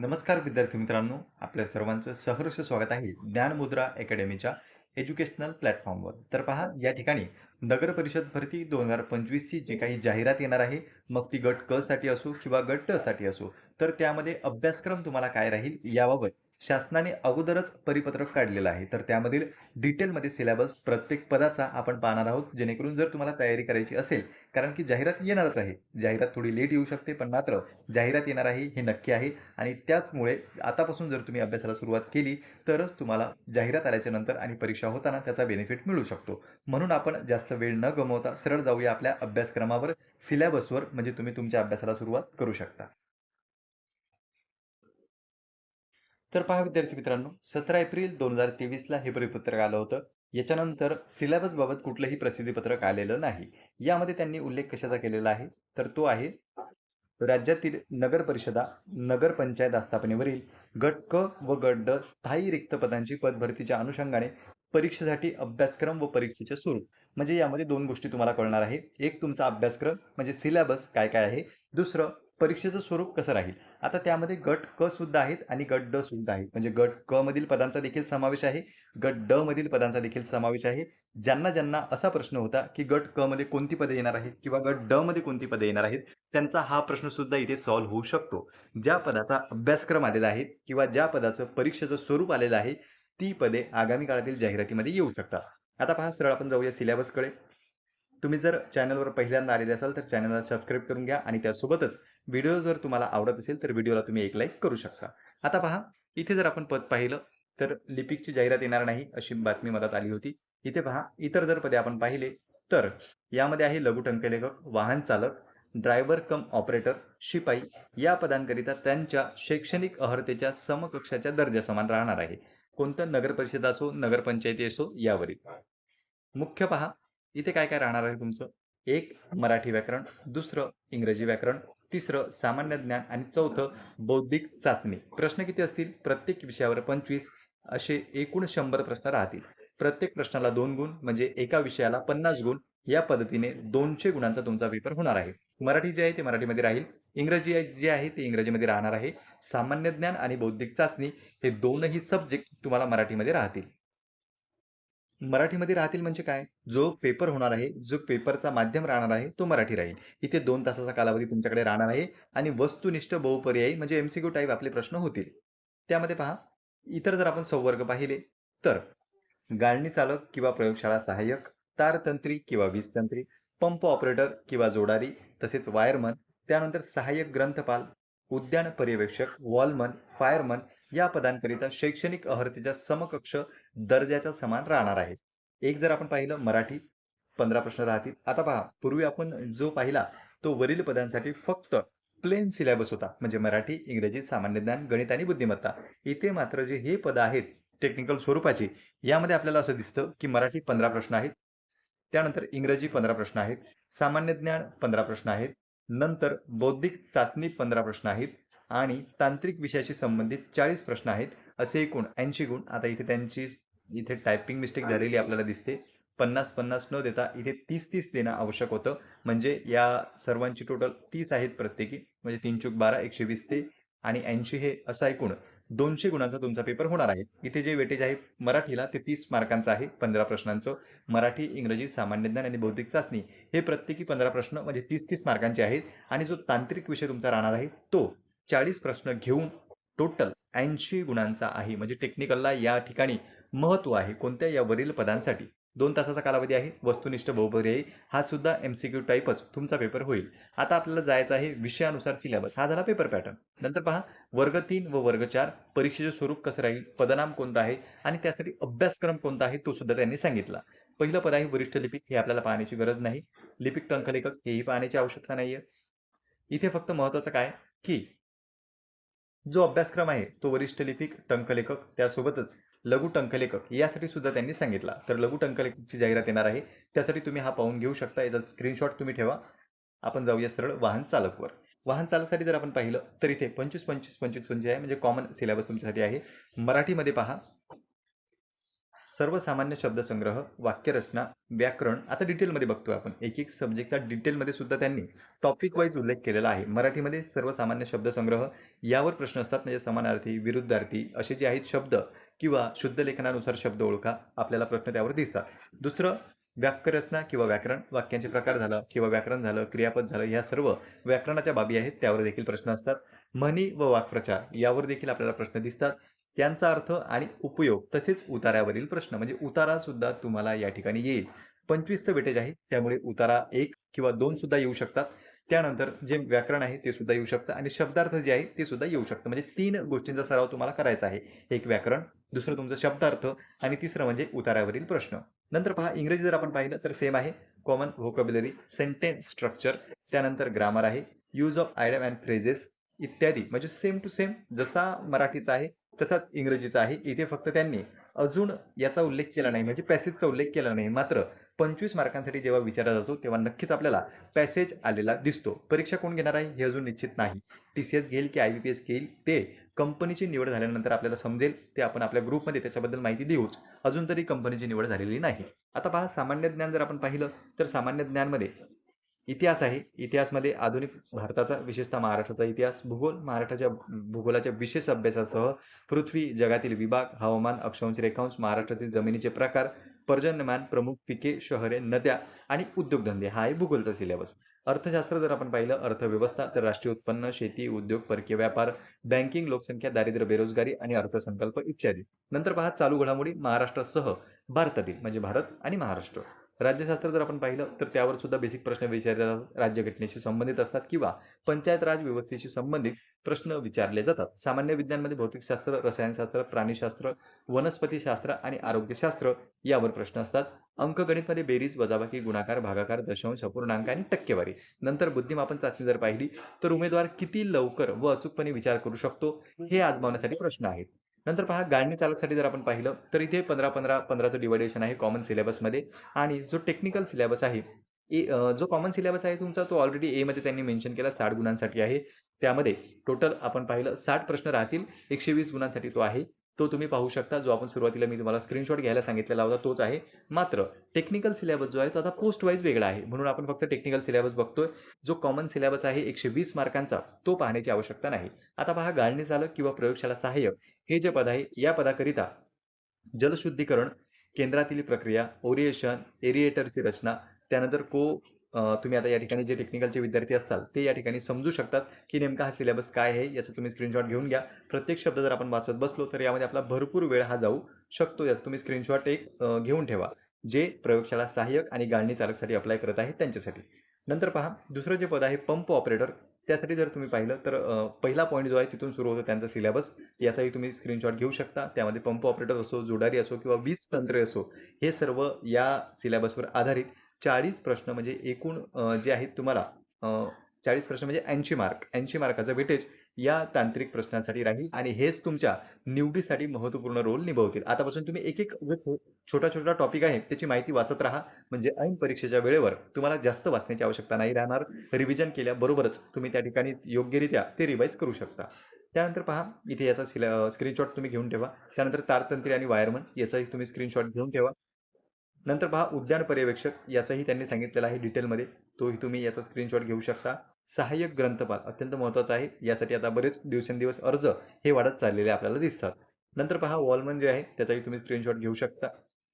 नमस्कार विद्यार्थी मित्रांनो आपल्या सर्वांचं सहर्ष स्वागत आहे ज्ञानमुद्रा अकॅडमीच्या एज्युकेशनल प्लॅटफॉर्मवर. तर पहा या ठिकाणी नगर परिषद भरती दोन हजार पंचवीसची जी काही जाहिरात येणार आहे मग ती गट क साठी असो किंवा गट ट साठी असो तर त्यामध्ये अभ्यासक्रम तुम्हाला काय राहील याबाबत शासनाने अगोदरच परिपत्रक काढलेलं आहे. तर त्यामधील डिटेलमध्ये सिलेबस प्रत्येक पदाचा आपण पाहणार आहोत. जेणेकरून जर तुम्हाला तयारी करायची असेल कारण की जाहिरात येणारच आहे. जाहिरात थोडी लेट येऊ शकते पण मात्र जाहिरात येणार आहे हे नक्की आहे. आणि त्याचमुळे आतापासून जर तुम्ही अभ्यासाला सुरुवात केली तरच तुम्हाला जाहिरात आल्याच्यानंतर आणि परीक्षा होताना त्याचा बेनिफिट मिळू शकतो. म्हणून आपण जास्त वेळ न गमवता सरळ जाऊया आपल्या अभ्यासक्रमावर सिलेबसवर म्हणजे तुम्ही तुमच्या अभ्यासाला सुरुवात करू शकता. तर पहा विद्यार्थी मित्रांनो सतरा एप्रिल दोन हजार तेवीसला हे परिपत्रक आलं होतं. याच्यानंतर सिलेबसबाबत कुठलंही प्रसिद्धीपत्रक आलेलं नाही. यामध्ये त्यांनी उल्लेख कशाचा केलेला आहे? तर तो आहे राज्यातील नगर परिषदा नगरपंचायत आस्थापनेवरील गट क व गट ड स्थायी रिक्त पदांची पदभरतीच्या अनुषंगाने परीक्षेसाठी अभ्यासक्रम व परीक्षेचे स्वरूप. म्हणजे यामध्ये दोन गोष्टी तुम्हाला कळणार आहे एक तुमचा अभ्यासक्रम म्हणजे सिलेबस काय काय आहे? दुसरं परीक्षेचं स्वरूप कसं राहील? आता त्यामध्ये गट क सुद्धा आहेत आणि गट ड सुद्धा आहेत. म्हणजे गट क मधील पदांचा देखील समावेश आहे गट ड मधील पदांचा देखील समावेश आहे. ज्यांना ज्यांना असा प्रश्न होता की गट क मध्ये कोणती पदे येणार आहेत किंवा गट ड मध्ये कोणती पदे येणार आहेत त्यांचा हा प्रश्न सुद्धा इथे सॉल्व्ह होऊ शकतो. ज्या पदाचा अभ्यासक्रम आलेला आहे किंवा ज्या पदाचं परीक्षेचं स्वरूप आलेलं आहे ती पदे आगामी काळातील जाहिरातीमध्ये येऊ शकतात. आता पहा सरळ आपण जाऊया सिलेबसकडे तुम्ही जर चॅनलवर पहिल्यांदा आलेले असाल तर चॅनलला सबस्क्राईब करून घ्या आणि त्यासोबतच व्हिडिओ जर तुम्हाला आवडत असेल तर व्हिडिओला तुम्ही एक लाईक करू शकता. आता पहा इथे जर आपण पद पाहिलं तर लिपिकची जाहिरात येणार नाही अशी बातमी मदत आली होती. इथे पहा इतर जर पदे आपण पाहिले तर यामध्ये आहे लघु टंकलेखक वाहन चालक ड्रायव्हर कम ऑपरेटर शिपाई. या पदांकरिता त्यांच्या शैक्षणिक अर्हतेच्या समकक्षाच्या दर्जा समान राहणार आहे. कोणतं नगर परिषद असो नगरपंचायती असो यावरील मुख्य पहा इथे काय काय राहणार आहे तुमचं? एक मराठी व्याकरण दुसरं इंग्रजी व्याकरण तिसरं सामान्य ज्ञान आणि चौथं बौद्धिक चाचणी. प्रश्न किती असतील? प्रत्येक विषयावर पंचवीस असे एकूण शंभर प्रश्न राहतील. प्रत्येक प्रश्नाला दोन गुण म्हणजे एका विषयाला पन्नास गुण या पद्धतीने दोनशे गुणांचा तुमचा पेपर होणार आहे. मराठी जे आहे ते मराठीमध्ये राहील. इंग्रजी जे आहे ते इंग्रजीमध्ये राहणार आहे. सामान्य ज्ञान आणि बौद्धिक चाचणी हे दोनही सब्जेक्ट तुम्हाला मराठीमध्ये राहतील. मराठीमध्ये राहतील म्हणजे काय? जो पेपर होणार आहे जो पेपरचा माध्यम राहणार आहे तो मराठी राहील. इथे दोन तासाचा कालावधी तुमच्याकडे राहणार आहे आणि वस्तुनिष्ठ बहुपर्यायी म्हणजे एमसीक्यू टाईप आपले प्रश्न होतील. त्यामध्ये पहा इतर जर आपण संवर्ग पाहिले तर गाळणी चालक किंवा प्रयोगशाळा सहाय्यक तारतंत्री किंवा वीजतंत्री पंप ऑपरेटर किंवा जोडारी तसेच वायरमन त्यानंतर सहाय्यक ग्रंथपाल उद्यान पर्यवेक्षक वॉलमन फायरमन या पदांकरिता शैक्षणिक अर्हतेच्या समकक्ष दर्जाच्या समान राहणार आहेत. एक जर आपण पाहिलं मराठी पंधरा प्रश्न राहतील. आता पहा पूर्वी आपण जो पाहिला तो वरील पदांसाठी फक्त प्लेन सिलेबस होता. म्हणजे मराठी इंग्रजी सामान्य ज्ञान गणित आणि बुद्धिमत्ता. इथे मात्र जे हे पद आहेत टेक्निकल स्वरूपाची यामध्ये आपल्याला असं दिसतं की मराठी पंधरा प्रश्न आहेत. त्यानंतर इंग्रजी पंधरा प्रश्न आहेत. सामान्य ज्ञान पंधरा प्रश्न आहेत. नंतर बौद्धिक चाचणी पंधरा प्रश्न आहेत. आणि तांत्रिक विषयाशी संबंधित चाळीस प्रश्न आहेत. असे एकूण ऐंशी गुण. आता इथे त्यांची इथे टायपिंग मिस्टेक झालेली आपल्याला दिसते. पन्नास पन्नास न देता इथे तीस तीस देणं आवश्यक होतं. म्हणजे या सर्वांची टोटल तीस आहेत प्रत्येकी. म्हणजे तीन चूक बारा एकशे वीस ते आणि ऐंशी हे असं ऐकून दोनशे गुणांचा तुमचा पेपर होणार आहे. इथे जे वेटेज आहे मराठीला ते तीस मार्कांचं आहे पंधरा प्रश्नांचं. मराठी इंग्रजी सामान्य ज्ञान आणि बौद्धिक चाचणी हे प्रत्येकी पंधरा प्रश्न म्हणजे तीस तीस मार्कांचे आहेत. आणि जो तांत्रिक विषय तुमचा राहणार आहे तो चाळीस प्रश्न घेऊन टोटल ऐंशी गुणांचा आहे. म्हणजे टेक्निकलला या ठिकाणी महत्त्व आहे. कोणत्या या वरील पदांसाठी? दोन तासाचा कालावधी आहे. वस्तुनिष्ठ बहुपर्यायी हा सुद्धा एम सी क्यू टाईपच तुमचा पेपर होईल. आता आपल्याला जायचं आहे विषयानुसार सिलेबस हा झाला पेपर पॅटर्न नंतर पहा. वर्ग तीन व वर्ग चार परीक्षेचे स्वरूप कसं राहील? पदनाम कोणतं आहे? आणि त्यासाठी अभ्यासक्रम कोणता आहे? तो सुद्धा त्यांनी सांगितला. पहिलं पद आहे वरिष्ठ लिपिक. हे आपल्याला पाहण्याची गरज नाही. लिपिक टंकलेखक. हेही पाहण्याची आवश्यकता नाहीये. इथे फक्त महत्वाचं काय? की जो अभ्यासक्रम आहे तो वरिष्ठ लिपिक टंकलेखक त्यासोबतच लघु टंकलेखक यासाठी सुद्धा त्यांनी सांगितला. तर लघु टंकलेखकची जाहिरात येणार आहे. त्यासाठी तुम्ही हा पाहून घेऊ शकता. याचा स्क्रीनशॉट तुम्ही ठेवा. आपण जाऊया सरळ वाहन चालकवर. वाहन चालकसाठी जर आपण पाहिलं तर इथे पंचवीस पंचवीस पंचवीस पंचवीस आहे म्हणजे कॉमन सिलेबस तुमच्यासाठी आहे. मराठीमध्ये पहा. सर्वसामान्य शब्दसंग्रह, वाक्यरचना, व्याकरण आता डिटेलमध्ये बघतोय आपण. एक-एक सब्जेक्टचा डिटेलमध्ये सुद्धा त्यांनी टॉपिक वाईज उल्लेख केलेला आहे. मराठीमध्ये सर्वसामान्य शब्दसंग्रह यावर प्रश्न असतात म्हणजे समानार्थी, विरुद्धार्थी असे जे आहेत शब्द किंवा शुद्ध लेखनानुसार शब्द ओळखा. आपल्याला प्रश्न त्यावर दिसतात. दुसरं वाक्यरचना किंवा व्याकरण, वाक्यांचे प्रकार झालं किंवा व्याकरण झालं, क्रियापद झालं, ह्या सर्व व्याकरणाच्या बाबी आहेत. त्यावर देखील प्रश्न असतात. म्हणी व वाक्प्रचार यावर देखील आपल्याला प्रश्न दिसतात. त्यांचा अर्थ आणि उपयोग तसेच उताऱ्यावरील प्रश्न म्हणजे उतारा सुद्धा तुम्हाला या ठिकाणी येईल. 25चं वेटेज आहे त्यामुळे उतारा एक किंवा दोन सुद्धा येऊ शकतात. त्यानंतर जे व्याकरण आहे ते सुद्धा येऊ शकतं आणि शब्दार्थ जे आहे ते सुद्धा येऊ शकतं. म्हणजे तीन गोष्टींचा सराव तुम्हाला करायचा आहे. एक व्याकरण, दुसरं तुमचं शब्दार्थ आणि तिसरं म्हणजे उताऱ्यावरील प्रश्न. नंतर पहा इंग्रजी जर आपण पाहिलं तर सेम आहे. कॉमन व्होकॅब्युलरी, सेंटेन्स स्ट्रक्चर, त्यानंतर ग्रामर आहे, use of idiom and phrases इत्यादी म्हणजे सेम टू सेम जसा मराठीचा आहे तसाच इंग्रजीचा आहे. इथे फक्त त्यांनी अजून याचा उल्लेख केला नाही म्हणजे पॅसेजचा उल्लेख केला नाही. मात्र 25 मार्कांसाठी जेव्हा विचारला जातो तेव्हा नक्कीच आपल्याला पॅसेज आलेला दिसतो. परीक्षा कोण घेणार आहे हे अजून निश्चित नाही. टी-सी-एस घेईल की आय-बी-पी-एस घेईल ते कंपनीची निवड झाल्यानंतर आपल्याला समजेल. ते आपण आपल्या ग्रुपमध्ये त्याच्याबद्दल माहिती देऊच. अजून तरी कंपनीची निवड झालेली नाही. आता पहा सामान्य ज्ञान जर आपण पाहिलं तर सामान्य ज्ञानमध्ये इतिहास आहे. इतिहासमध्ये आधुनिक भारताचा विशेषतः महाराष्ट्राचा इतिहास, भूगोल, महाराष्ट्राच्या भूगोलाच्या विशेष अभ्यासासह पृथ्वी, जगातील विभाग, हवामान, अक्षांश, रेखांश, महाराष्ट्रातील जमिनीचे प्रकार, पर्जन्यमान, प्रमुख पिके, शहरे, नद्या आणि उद्योगधंदे हा आहे भूगोलचा सिलेबस. अर्थशास्त्र जर आपण पाहिलं अर्थव्यवस्था तर राष्ट्रीय उत्पन्न, शेती, उद्योग, परकीय व्यापार, बँकिंग, लोकसंख्या, दारिद्र्य, बेरोजगारी आणि अर्थसंकल्प इत्यादी. नंतर पहा चालू घडामोडी महाराष्ट्रासह भारतातील म्हणजे भारत आणि महाराष्ट्र. राज्यशास्त्र जर आपण पाहिलं तर त्यावर सुद्धा बेसिक प्रश्न विचारले जातात. राज्यघटनेशी संबंधित असतात किंवा पंचायत राज व्यवस्थेशी संबंधित प्रश्न विचारले जातात. सामान्य विज्ञानमध्ये भौतिकशास्त्र, रसायनशास्त्र, प्राणीशास्त्र, वनस्पतीशास्त्र आणि आरोग्यशास्त्र यावर प्रश्न असतात. अंकगणितमध्ये बेरीज, वजाबाकी, गुणाकार, भागाकार, दशांश, अपूर्णांक आणि टक्केवारी. नंतर बुद्धिमापन चाचणी जर पाहिली तर उमेदवार किती लवकर व अचूकपणे विचार करू शकतो हे आजमावण्यासाठी प्रश्न आहेत. नंतर पहा गाडणी चालकसाठी जर आपण पाहिलं तर इथे पंधरा पंधरा पंधराचं डिवायडेशन आहे कॉमन सिलेबसमध्ये आणि जो टेक्निकल सिलेबस आहे ए जो कॉमन सिलेबस आहे तुमचा तो ऑलरेडी एमध्ये त्यांनी मेन्शन केला साठ गुणांसाठी आहे. त्यामध्ये टोटल आपण पाहिलं साठ प्रश्न राहतील. 120 गुणांसाठी तो आहे. तो तुम्ही पाहू शकता. जो आपण सुरुवातीला मी तुम्हाला स्क्रीनशॉट घ्यायला सांगितलेला होता तोच आहे. मात्र टेक्निकल सिलेबस जो आहे तो आता पोस्ट वाईज वेगळा आहे. म्हणून आपण फक्त टेक्निकल सिलेबस बघतोय. जो कॉमन सिलेबस आहे 120 मार्कांचा तो पाहण्याची आवश्यकता नाही. आता पहा गाळणी चालक किंवा प्रयोगशाळा सहाय्यक हे जे पद आहे या पदाकरिता जलशुद्धीकरण, केंद्रातील प्रक्रिया, ओरिएशन, एरिएटरची रचना, त्यानंतर को तुम्ही आता या ठिकाणी जे टेक्निकलचे विद्यार्थी असतात ते या ठिकाणी समजू शकतात की नेमका हा सिलेबस काय आहे याचा तुम्ही स्क्रीनशॉट घेऊन घ्या. प्रत्येक शब्द जर आपण वाचत बसलो तर यामध्ये आपला भरपूर वेळ हा जाऊ शकतो. याचा तुम्ही स्क्रीनशॉट एक घेऊन ठेवा. जे प्रयोगशाळा सहाय्यक आणि गाळणी चालकसाठी अप्लाय करत आहे त्यांच्यासाठी. नंतर पहा दुसरं जे पद आहे पंप ऑपरेटर त्यासाठी जर तुम्ही पाहिलं तर पहिला पॉईंट जो आहे तिथून सुरू होतो त्यांचा सिलेबस याचाही तुम्ही स्क्रीनशॉट घेऊ शकता. त्यामध्ये पंप ऑपरेटर असो, जोडारी असो किंवा वीज तंत्रे असो हे सर्व या सिलेबसवर आधारित 40 प्रश्न म्हणजे एकूण जे आहेत तुम्हाला चाळीस प्रश्न म्हणजे 80 मार्क 80 मार्काचं वेटेज या तांत्रिक प्रश्नांसाठी राहील आणि हेच तुमच्या निवडीसाठी महत्त्वपूर्ण रोल निभावतील. आतापासून तुम्ही एक-एक छोटा-छोटा टॉपिक आहे त्याची माहिती वाचत राहा. म्हणजे ऐन परीक्षेच्या वेळेवर तुम्हाला जास्त वाचण्याची आवश्यकता नाही राहणार. रिव्हिजन केल्याबरोबरच तुम्ही त्या ठिकाणी योग्यरित्या ते रिवाईज करू शकता. त्यानंतर पहा इथे याचा स्क्रीनशॉट तुम्ही घेऊन ठेवा. त्यानंतर तारतंत्री आणि वायरमन याचाही तुम्ही स्क्रीनशॉट घेऊन ठेवा. नंतर पहा उद्यान पर्यवेक्षक याचाही त्यांनी सांगितलेलं आहे डिटेलमध्ये. तोही तुम्ही याचा स्क्रीनशॉट घेऊ शकता. सहाय्यक ग्रंथपाल अत्यंत महत्त्वाचा आहे. यासाठी आता बरेच दिवसेंदिवस अर्ज हे वाढत चाललेले आपल्याला दिसतात. नंतर पहा वॉलमन जे आहे त्याचाही तुम्ही स्क्रीनशॉट घेऊ शकता.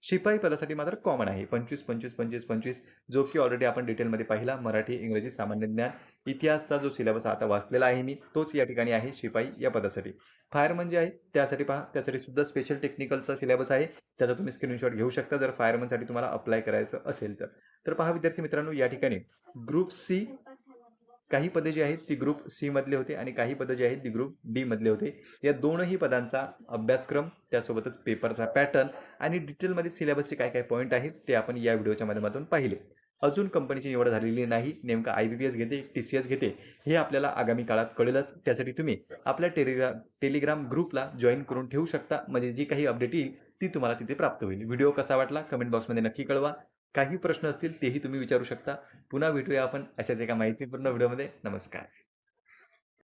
शिपाई पदासाठी मात्र कॉमन आहे 25, 25, 25, 25 जो की ऑलरेडी आपण डिटेलमध्ये पाहिला. मराठी, इंग्रजी, सामान्य ज्ञान, इतिहासचा जो सिलेबस आता वाचलेला आहे मी तोच या ठिकाणी आहे शिपाई या पदासाठी. फायरमन जे म्हणजे आहे त्यासाठी पहा त्यासाठी सुद्धा स्पेशल टेक्निकलचा सिलेबस आहे. त्याचा तुम्ही स्क्रीनशॉट घेऊ शकता जर फायरमनसाठी तुम्हाला अप्लाय करायचं असेल तर. तर पहा विद्यार्थी मित्रांनो या ठिकाणी ग्रुप सी काही पदे जी आहेत ती ग्रुप सी मधले होते आणि काही पदं जी आहेत ती ग्रुप डी मधले होते. या दोनही पदांचा अभ्यासक्रम त्यासोबतच पेपरचा पॅटर्न आणि डिटेलमध्ये सिलेबसचे काय-काय पॉईंट आहेत ते आपण या व्हिडिओच्या माध्यमातून पाहिले. अजून कंपनीची निवड झालेली नाही. नेमका आय-बी-पी-एस घेते, टी-सी-एस घेते हे आपल्याला आगामी काळात कळेलच. त्यासाठी तुम्ही आपल्या टेलिग्रा टेलिग्राम ग्रुपला जॉईन करून ठेवू शकता. म्हणजे जी काही अपडेट येईल ती तुम्हाला तिथे प्राप्त होईल. व्हिडिओ कसा वाटला कमेंट बॉक्समध्ये नक्की कळवा. काही प्रश्न असतील तेही तुम्ही विचारू शकता. पुन्हा भेटूया आपण अशाच एका माहितीपूर्ण व्हिडिओमध्ये. नमस्कार.